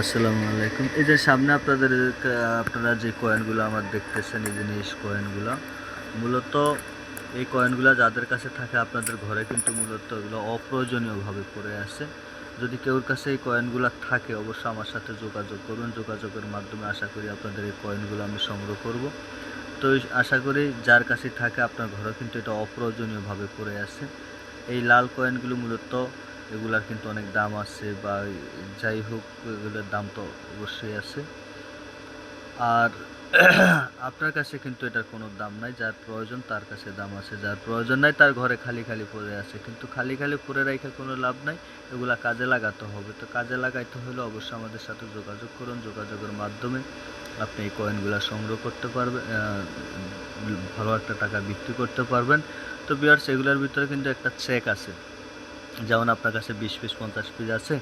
আসসালামু আলাইকুম। এই যে সামনে আপনাদের, আপনারা যে কয়েনগুলো আমার দেখতেছেন, এই জিনিস কয়েনগুলো মূলত এই কয়েনগুলো যাদের কাছে থাকে আপনাদের ঘরে কিন্তু মূলত এগুলো অপ্রয়োজনীয়ভাবে পড়ে আছে। যদি কেউর কাছে এই কয়েনগুলো থাকে, অবশ্যই আমার সাথে যোগাযোগ করুন। যোগাযোগের মাধ্যমে আশা করি আপনাদের এই কয়েনগুলো আমি সংগ্রহ করব। তো আশা করি যার কাছে থাকে আপনার ঘরে কিন্তু এটা অপ্রয়োজনীয়ভাবে পড়ে আছে। এই লাল কয়েনগুলো মূলত এগুলার কিন্তু অনেক দাম আছে বা যাই হোক, এগুলোর দাম তো অবশ্যই আছে। আর আপনার কাছে কিন্তু এটার কোনো দাম নাই, যার প্রয়োজন তার কাছে দাম আছে, যার প্রয়োজন নাই তার ঘরে খালি খালি পড়ে আছে। কিন্তু খালি খালি পড়ে রেখে কোনো লাভ নাই, এগুলা কাজে লাগাতে হবে। তো কাজে লাগাইতে হলে অবশ্যই আমাদের সাথে যোগাযোগ করুন। যোগাযোগের মাধ্যমে আপনি এই কয়েনগুলো সংগ্রহ করতে পারবেন ভালো একটা টাকা বিক্রি করতে পারবেন। তো বিয়ার্স এগুলোর ভিতরে কিন্তু একটা চেক আছে। যেমন আপনার কাছে বিশ পিস, পঞ্চাশ পিস আছে।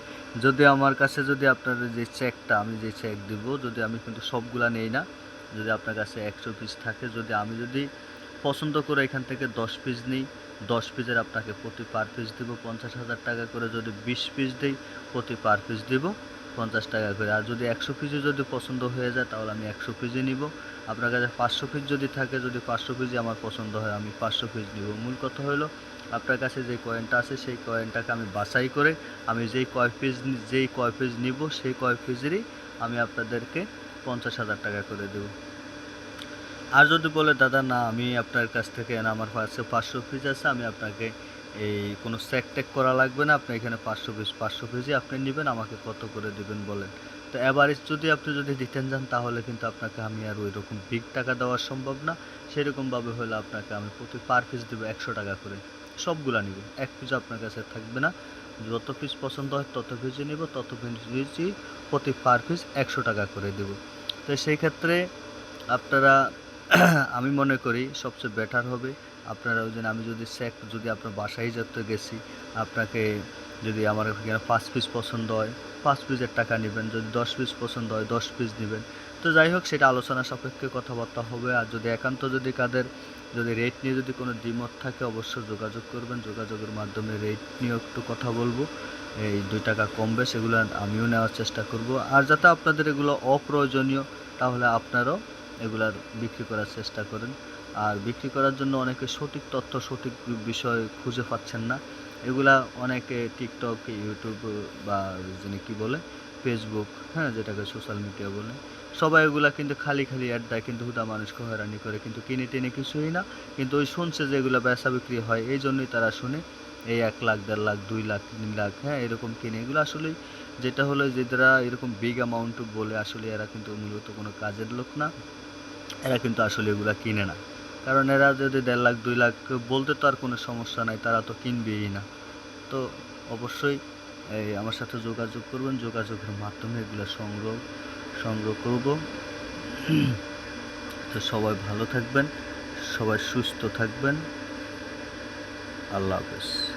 যদি আমার কাছে যদি আপনার যে চেকটা আমি যে চেক দিব, যদি আমি কিন্তু সবগুলা নেই না, যদি আপনার কাছে একশো পিস থাকে, যদি আমি যদি পছন্দ করে এখান থেকে দশ পিস নিই, দশ পিসের আপনাকে প্রতি পার পিস দিব পঞ্চাশ হাজার টাকা করে, যদি বিশ পিস দিই, প্রতি পার পিস দিব পঞ্চাশ টাকা করে। আর যদি একশো পিসে যদি পছন্দ হয়ে যায়, তাহলে আমি একশো পিসই নিব। আপনার কাছে পাঁচশো পিস যদি থাকে, যদি পাঁচশো পিসই আমার পছন্দ হয়, আমি পাঁচশো পিস নিব। মূল কথা হলো আপনার কাছে যে কয়েনটা আছে, সেই কয়েনটাকে আমি বাছাই করে আমি যেই কয় পিস যেই কয় পিস নিব, সেই কয় পিসেরই আমি আপনাদেরকে পঞ্চাশ হাজার টাকা করে দেব। আর যদি বলে, দাদা, না, আমি আপনার কাছ থেকে আমার কাছে পাঁচশো পিস আছে, আমি আপনাকে এই কোনো স্যাক ট্যাক করা লাগবে না, আপনি এখানে পাঁচশো পিস পাঁচশো পিসই আপনি নেবেন, আমাকে কত করে দেবেন? বলেন। তো অ্যাভারেজ যদি আপনি যদি রিটার্ন যান, তাহলে কিন্তু আপনাকে আমি আর ওই রকম বিগ টাকা দেওয়া সম্ভব না। সেরকমভাবে হলে আপনাকে আমি প্রতি পার পিস দেবো একশো টাকা করে। সবগুলা নিব। এক পিস আপনার কাছে থাকবে না। যত পিস পছন্দ হয় তত পিসই নিব, তত পিসই প্রতি পার পিস একশো টাকা করে দেব। তো সেই ক্ষেত্রে আপনারা আমি মনে করি সবচেয়ে বেটার হবে। আপনারা ওই জন্য আমি যদি স্যাক যদি আপনার বাসায় যেতে গেছি, আপনাকে যদি আমার পাঁচ পিস পছন্দ হয়, পাঁচ পিসের টাকা নেবেন। যদি দশ পিস পছন্দ হয়, দশ পিস নেবেন। তো যাই হোক, সেটা আলোচনা সাপেক্ষে কথাবার্তা হবে। আর যদি একান্ত যদি কাদের যদি রেট নিয়ে যদি কোনো দ্বিমত থাকে, অবশ্যই যোগাযোগ করবেন। যোগাযোগের মাধ্যমে রেট নিয়েও একটু কথা বলব। এই দুই টাকা কমবে, সেগুলো আমিও নেওয়ার চেষ্টা করব। আর যাতে আপনাদের এগুলো অপ্রয়োজনীয়, তাহলে আপনারাও এগুলার বিক্রি করার চেষ্টা করেন। আর বিক্রি করার জন্য অনেকে সঠিক তথ্য, সঠিক বিষয় খুঁজে পাচ্ছেন না। এগুলা অনেকে টিকটক ইউটিউব বা যিনি কী বলে ফেসবুক হ্যাঁ যেটাকে সোশ্যাল মিডিয়া বলে। সবাই এগুলা কিন্তু খালি খালি অ্যাড দেয় কিন্তু হুদা মানুষকে হয়রানি করে, কিন্তু কিনে টেনে কিছুই না। কিন্তু ওই শুনছে যে এগুলো বেচা বিক্রি হয়, এই জন্যই তারা শুনে এই এক লাখ, দেড় লাখ, দুই লাখ, তিন লাখ হ্যাঁ এরকম কিনে। এগুলো আসলেই যেটা হলো যেটা এরকম বিগ অ্যামাউন্ট বলে, আসলে এরা কিন্তু মূলত কোনো কাজের লোক না। এরা কিন্তু আসলে এগুলা কিনে না। কারণ এরা যদি দেড় লাখ, দুই লাখ বলতে তো আর কোনো সমস্যা নাই, তারা তো কিনবেই না। তো অবশ্যই এই আমার সাথে যোগাযোগ করবেন, যোগাযোগের মাধ্যমে এগুলো সংগ্রহ সংগ্রহ করব। তো সবাই ভালো থাকবেন সবাই সুস্থ থাকবেন। আল্লাহ হাফেজ।